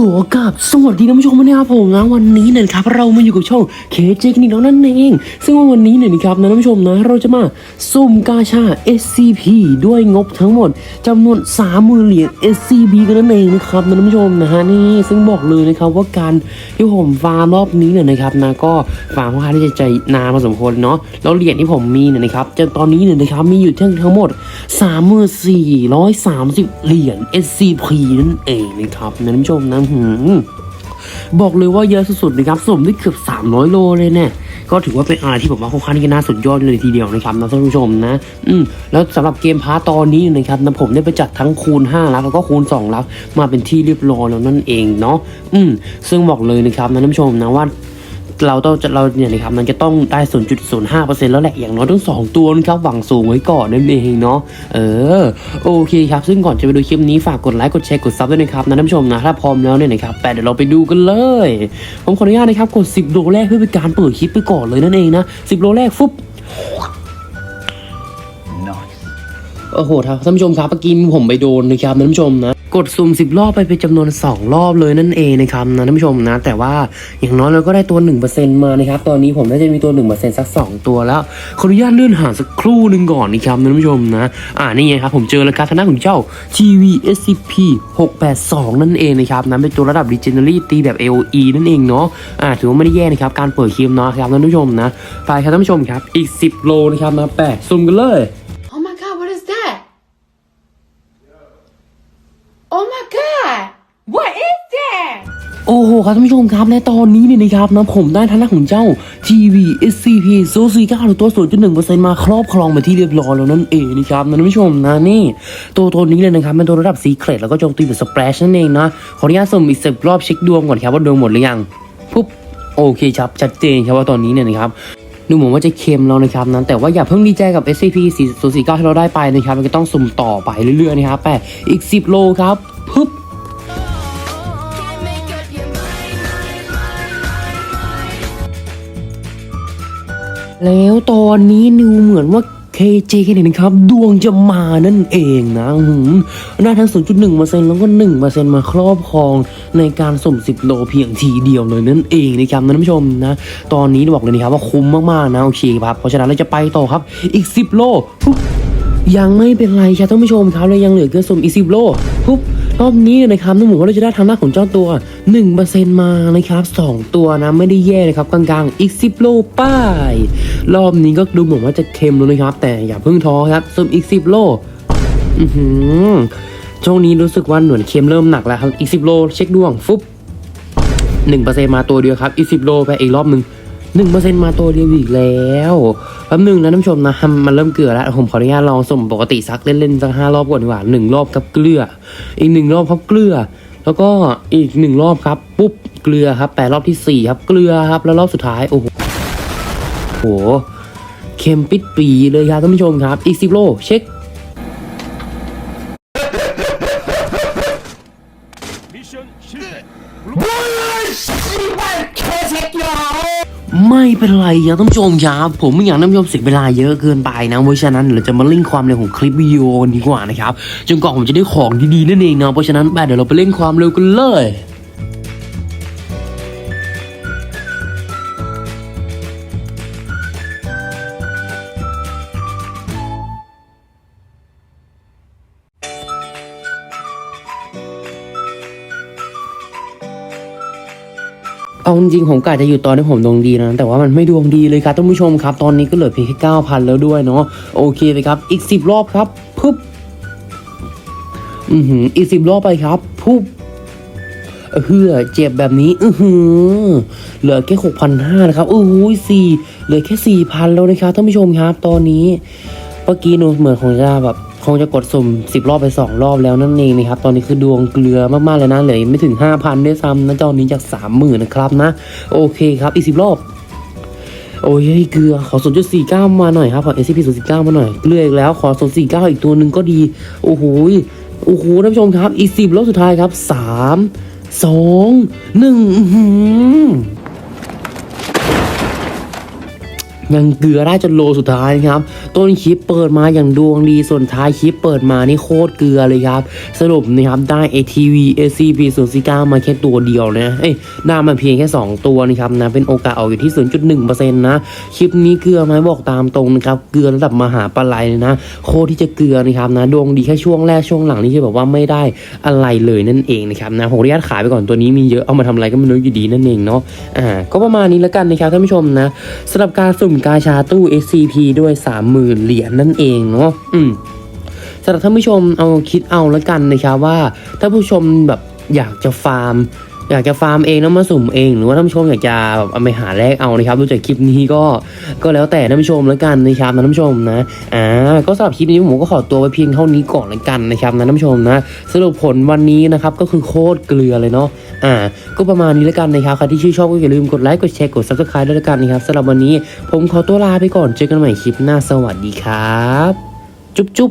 ขอกับสวัสดีท่านผู้ชมนะครับผมนะวันนี้เนี่ยนะครับเรามาอยู่กับช่องเคเจกันอีกแล้วนั่นเอง ซึ่งวันนี้เนี่ยนะครับนะท่านผู้ชมนะเราจะมาสุ่มกาชา SCP ด้วยงบทั้งหมดจำนวน30,000เหรียญ SCP กันนั่นเองนะครับนะท่านผู้ชมนะฮะนี่ซึ่งบอกเลยนะครับว่าการที่ผมฟาร์มรอบนี้เนี่ยนะครับนะก็ฟาร์มค่อนข้างที่จะใจนานพอสมควรเนาะแล้วเหรียญที่ผมมีเนี่ยนะครับจนตอนนี้เนี่ยนะครับมีอยู่ทั้งทั้งหมด 3430 เหรียญ SCP นั่นเองนะครับนะท่านผู้ชมนะบอกเลยว่าเยอะสุดๆนะครับสมได้เกือบ 300 โลเลยเนี่ยก็ถือว่าเป็นอะไรที่ผมว่าค่อนข้างที่จะน่าสุดยอดเลยทีเดียวนะครับนะท่านผู้ชมนะ อืมแล้วสำหรับเกมพาร์ตตอนนี้นะครับนะผมได้ไปจัดทั้งคูณ5ลักแล้วก็คูณ2ลักมาเป็นที่เรียบร้อยแล้วนั่นเองเนาะอืมซึ่งบอกเลยนะครับนะท่านผู้ชมนะว่า เราต้องเราเนี่ยนะครับมันจะต้องได้ 0.05%แล้วแหละอย่างน้อยต้องสองตัวนะครับหวังสูงไว้ก่อนนั่นเองเนาะเออโอเคครับซึ่งก่อนจะไปดูคลิปนี้ฝากกดไลค์กดแชร์กดซับด้วยนะครับนะท่านผู้ชมนะถ้าพร้อมแล้วเนี่ยนะครับแต่เดี๋ยวเราไปดูกันเลยผมขออนุญาตนะครับกด 10โลแรกเพื่อเป็นการเปิดคลิปไปก่อนเลยนั่นเองนะ10โลแรกฟุ๊บ โอ้โหท่านผู้ชมครับเมื่อกี้ผมไปโดนนะครับท่านผู้ชมนะกดซุ่ม10 รอบไปเป็นจำนวน 2 รอบเลยนั่นเองนะครับนะท่านผู้ชมนะ แต่ว่าอย่างน้อยเราก็ได้ตัว 1%มานะครับ ตอนนี้ผมน่าจะมีตัว 1%สัก 2 ตัวแล้วขออนุญาตเลื่อนหาสักครู่หนึ่งก่อนนะครับท่านผู้ชมนะ อ่านี่ไงครับผมเจอแล้วครับทางด้านของเจ้า TV SCP 682 นั่นเองนะครับนะเป็นตัวระดับ Legendary ตีแบบ AOE นั่นเองเนาะอ่าถือว่าไม่ได้แย่นะครับการเปิดคลิปเนาะครับท่านผู้ชมนะไปครับท่านผู้ชมครับอีก 10 โลนะครับนะแปะซุ่มกันเลย ครับท่านผู้ชมครับ และตอนนี้เนี่ยนะครับนะผมได้ทางด้านของเจ้า TV SCP โซซี9หรือตัว 0.1%มาครอบครองไปที่เรียบร้อยแล้วนั่นเองนะครับนะท่านผู้ชมนะนี่ ตัวตัวนี้เลยนะครับเป็นตัวระดับซีเครตแล้วก็โจมตีแบบสเปรชนั่นเองนะขออนุญาตส่งอีกสิบรอบเช็คดวงก่อนครับว่าดวงหมดหรือยังปุ๊บโอเคครับชัดเจนครับว่าตอนนี้เนี่ยนะครับดูเหมือนว่าจะเค็มแล้วนะครับนะแต่ว่าอย่าเพิ่งดีใจกับ SCP 049ที่เราได้ไปนะครับมันก็ต้องสุ่มต่อไปเรื่อยๆนะครับแต่อีก 10 โลครับ แล้วตอนนี้นิวเหมือนว่า KJ เนี่ยนะครับ ดวงจะมานั่นเองนะหืมได้ทั้ง 0.1%แล้วก็ 1%มาครอบครองในการสุ่ม 10 โลเพียงทีเดียวเลยนั่นเองนะครับท่านผู้ชมนะ ตอนนี้บอกเลยนะครับว่าคุ้มมาก ๆ นะโอเคครับ เพราะฉะนั้นเราจะไปต่อครับอีก 10 โลปุ๊บยังไม่เป็นไรครับท่านผู้ชมครับเลยยังเหลือเกินสุ่มอีก 10 โลปุ๊บ รอบนี้นะครับน้องหมูว่าเราจะได้ทางหน้าของเจ้าตัว 1%มานะครับ 2 ตัวนะไม่ได้แย่นะครับกลางๆ อีก 10 โลป้าย รอบนี้ก็ดูเหมือนว่าจะเค็มแล้วนะครับ แต่อย่าเพิ่งท้อครับสุ่มอีก 10 โลอือหือช่วงนี้รู้สึกว่าหน่วยเค็มเริ่มหนักแล้วครับอีก 10 โลเช็คดวงฟุ๊บ1%มาตัวเดียวครับอีก 10 โลไปอีกรอบหนึ่ง 1%มาตัวเดียวอีกแล้วแป๊บหนึ่งนะท่านผู้ชมนะมันเริ่มเกลือแล้วผมขออนุญาตลองสมปกติสักเล่นๆสักห้ารอบก่อนดีกว่าหนึ่งรอบครับเกลือ อีกหนึ่งรอบครับเกลือ แล้วก็อีกหนึ่งรอบครับปุ๊บเกลือครับแปดรอบที่สี่ครับเกลือครับแล้วรอบสุดท้ายโอ้โหโหเค็มปิดปีเลยครับท่านผู้ชมครับ อีกสิบโลเช็ค ไม่เป็นไรยังท่านผู้ชมครับผมไม่อยากให้ท่านผู้ชมเสียเวลาเยอะเกินไปนะเพราะฉะนั้นเราจะมาเล่นความเร็วของคลิปวิดีโอกันดีกว่านะครับจนกว่าผมจะได้ของดีๆนั่นเองเนาะเพราะฉะนั้นไปเดี๋ยวเราไปเล่นความเร็วกันเลย เอาจริงผมกะจะอยู่ตอนที่ผมดวงดีนะ แต่ว่ามันไม่ดวงดีเลยครับท่านผู้ชมครับ ตอนนี้ก็เหลือเพียงแค่เก้าพันแล้วด้วยเนาะโอเคเลยครับ อีกสิบรอบครับปุ๊บอือหืออีกสิบรอบไปครับปุ๊บเฮือเจ็บแบบนี้อือหือเหลือแค่หกพันห้านะครับโอ้โหสี่เหลือแค่สี่พันแล้วนะครับท่านผู้ชมครับ ตอนนี้ มื่อกี้หนูเหมือนคงจะแบบคงจะกดสุ่ม 10 รอบไป 2 รอบแล้วนั่นเองนะครับ ตอนนี้คือดวงเกลือมากๆเลยนะเหลือไม่ถึง 5,000 ด้วยซ้ำนะจอนี้จาก 30,000 นะครับนะ โอเคครับอีก 10 รอบ โอ้ยเกลือขอสุดจุดสี่เก้ามาหน่อยครับ ขอเอซีพีสุดสิบเก้ามาหน่อย เกลืออีกแล้วขอสุดสี่เก้าอีกตัวหนึ่งก็ดี โอ้โหโอ้โหท่านผู้ชมครับ อีสิบรอบสุดท้ายครับสามสองหนึ่ง ยังเกลือได้จนโลสุดท้ายนะครับ ต้นคลิปเปิดมาอย่างดวงดีส่วนท้ายคลิปเปิดมานี่โคตรเกลือเลยครับ สรุปนะครับได้ ATV ACP 0 4 9มาแค่ตัวเดียวนะเอ้ยได้มาเพียงแค่ 2 ตัวนะครับนะเป็นโอกาสออกอยู่ที่ 0.1%นะคลิปนี้เกลือไหมบอกตามตรงนะครับเกลือระดับมหาปลายเลยนะ โคตรที่จะเกลือนะครับนะดวงดีแค่ช่วงแรกช่วงหลังนี่จะแบบว่าไม่ได้อะไรเลยนั่นเองนะครับนะผมขออนุญาตขายไปก่อนตัวนี้มีเยอะเอามาทำอะไรก็ไม่รู้อยู่ดีนั่นเองเนาะอ่าก็ประมาณนี้แล้วกันนะครับท่านผู้ชมนะสำหรับการสุ่มกาชาตู้ SCP ด้วย 30,000 เหรียญนั่นเองเนาะอืมสำหรับท่านผู้ชมเอาคิดเอาแล้วกันนะครับว่า ถ้าผู้ชมแบบอยากจะฟาร์ม อยากจะฟาร์มเองแล้วมาสุ่มเอง หรือว่าท่านผู้ชมอยากจะแบบเอาไปหาแลกเอานะครับดูจากคลิปนี้ก็ก็แล้วแต่ท่านผู้ชมแล้วกันนะครับนะท่านผู้ชมนะอ่าก็สำหรับคลิปนี้ผมก็ขอตัวไว้เพียงเท่านี้ก่อนแล้วกันนะครับนะท่านผู้ชมนะสรุปผลวันนี้นะครับก็คือโคตรเกลือเลยเนาะอ่า ก็ประมาณนี้แล้วกันนะครับใครที่ชื่นชอบก็อย่าลืมกดไลค์กดแชร์กด subscribe ด้วยแล้วกันนะครับสำหรับวันนี้ผมขอตัวลาไปก่อนเจอกันใหม่คลิปหน้าสวัสดีครับ จุ๊บจุ๊บ